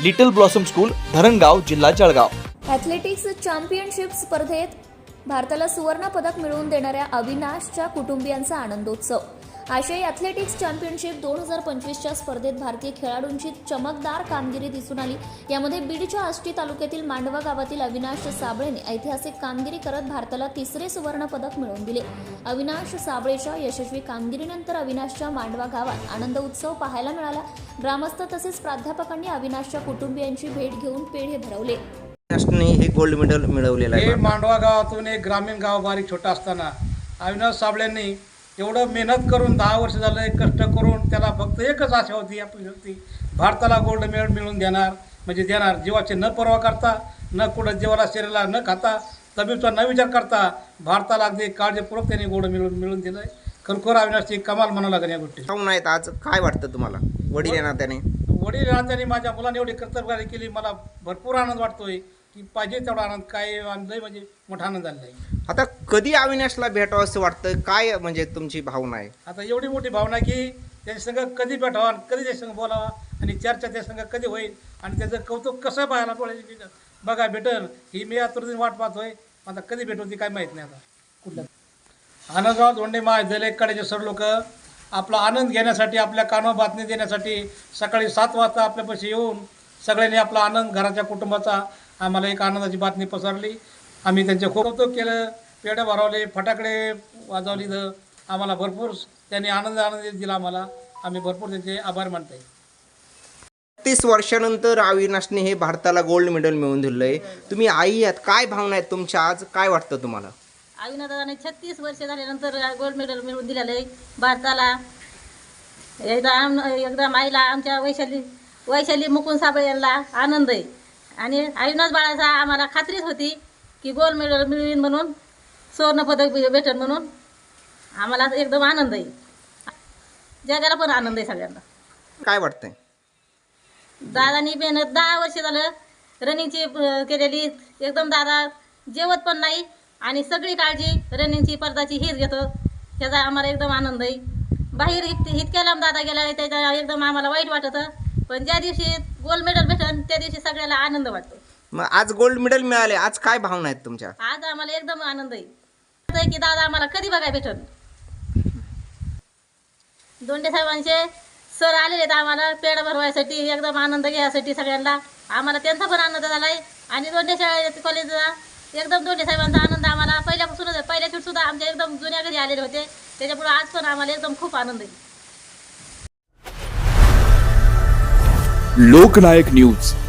Little blossom school Dharangaon जिल्हा Jalgaon. Athletics championship स्पर्धेत भारताला सुवर्ण पदक मिळवून देणाऱ्या अविनाशच्या कुटुंबियांचा आनंदोत्सव. आशियाई ॲथलेटिक्स चॅम्पियनशिप दोन हजार पंचवीसच्या स्पर्धेत भारतीय खेळाडूंची चमकदार कामगिरी दिसून आली. यामध्ये बीडच्या आष्टी तालुक्यातील मांडवा गावातील अविनाश साबळेने ऐतिहासिक कामगिरी करत भारताला तिसरे सुवर्ण पदक मिळवून दिले. अविनाश साबळेच्या यशस्वी कामगिरीनंतर अविनाशच्या मांडवा गावात आनंद उत्सव पाहायला मिळाला. ग्रामस्थ तसेच प्राध्यापकांनी अविनाशच्या कुटुंबियांची भेट घेऊन पेढे भरवले. हे गोल्ड मेडल मिळवलेलं आहे मांडवा गावातून एक ग्रामीण गाव बारीक छोटा असताना अविनाश साबळेंनी एवढं मेहनत करून दहा वर्ष झालं कष्ट करून त्याला फक्त एकच आशा होती आपली होती भारताला गोल्ड मेडल मिळवून देणार म्हणजे देणार. जीवाची न पर्वा करता न कुठं जीवाला शरीराला न खाता तब्येतचा न विचार करता भारताला अगदी काळजीपूर्वक त्यांनी गोल्ड मिळवून मिळवून दिलं आहे खरोखर अविनाशची कमाल म्हणावं लागेल या गोष्टी. पाहून आहेत आज काय वाटतं तुम्हाला? वडील येणार त्याने? वडील त्यांनी माझ्या मुलाने एवढी कर्तव्यकारी केली मला भरपूर आनंद वाटतोय. की पाहिजे तेवढा आनंद काय आनंद म्हणजे मोठा आनंद झालेला आहे. आता कधी अविनाशला भेटावं असं वाटतं? काय म्हणजे तुमची भावना आहे? आता एवढी मोठी भावना की त्याच्या संग कधी भेटावा आणि कधी त्याच्या संग बोलावा आणि चर्चा त्या संग कधी होईल आणि त्याचं कौतुक कसं पाहायला पडेल बघा भेटल. ही मी आतुरतेने वाट पाहतोय. आता कधी भेट होती काय माहीत नाही आता. कुठलं आनंदराव धोंडे महाविद्यालयाकडे सर लोक. आपला आनंद घेण्यासाठी आपल्या कानावर बातमी देण्यासाठी सकाळी सात वाजता आपल्यापाशी येऊन सगळ्यांनी आपला आनंद घराच्या कुटुंबाचा आम्हाला एक आनंदाची बातमी पसरली. आम्ही त्यांचे खूप कौतुक केलं. पेढे भरवले फटाकडे वाजवली तर आम्हाला भरपूर त्यांनी आनंद आनंद दिला आम्हाला. आम्ही भरपूर त्यांचे आभार मानतो तीस वर्षानंतर अविनाशने हे भारताला गोल्ड मेडल मिळवून दिलं आहे तुम्ही आई आहात काय भावना आहेत तुमच्या आज? काय वाटतं तुम्हाला? अविनादाने छत्तीस वर्ष झाल्यानंतर गोल्ड मेडल मिळवून दिलेलं आहे भारताला. एकदा आम एकदम आईला आमच्या वैशाली वैशाली मुकुंद साबळे यांना आनंद आहे. आणि अविनाश बाळाचा आम्हाला खात्रीच होती की गोल्ड मेडल मिळवीन म्हणून सुवर्णपदक भेटेल म्हणून. आम्हाला एकदम आनंद आहे. जगाला पण आनंद आहे सगळ्यांना. काय वाटतंय? दादानी मेहनत दहा वर्ष झालं. रनिंगची केलेली. एकदम दादा जेवत पण नाही आणि सगळी काळजी रनिंगची स्पर्धाची हीच घेतो. ह्याचा आम्हाला एकदम आनंद आहे. बाहेर इत इतक्या लांब दादा गेला त्याच्या एकदम आम्हाला वाईट वाटतं. पण ज्या दिवशी गोल्ड मेडल भेटन त्या दिवशी सगळ्याला आनंद वाटतो. मग आज गोल्ड मेडल मिळाले आज काय भावना आहेत तुमच्या? आज आम्हाला एकदम आनंद आहे. की दादा आम्हाला कधी बघायला भेटन दोंडे साहेबांचे सर आलेले आहेत आम्हाला पेढ भरवायसाठी एकदम आनंद घ्यायसाठी सगळ्यांना. आम्हाला त्यांचा पण आनंद झाला आहे आणि दोंडे शाळेत कॉलेजला एकदम दोंडे साहेबांचा आनंद आम्हाला पहिल्यापासूनच पहिल्या दिवशी सुद्धा आमच्या एकदम जुन्या घरी आलेले होते. त्याच्यामुळे आज पण आम्हाला एकदम खूप आनंद आहे. लोकनायक न्यूज.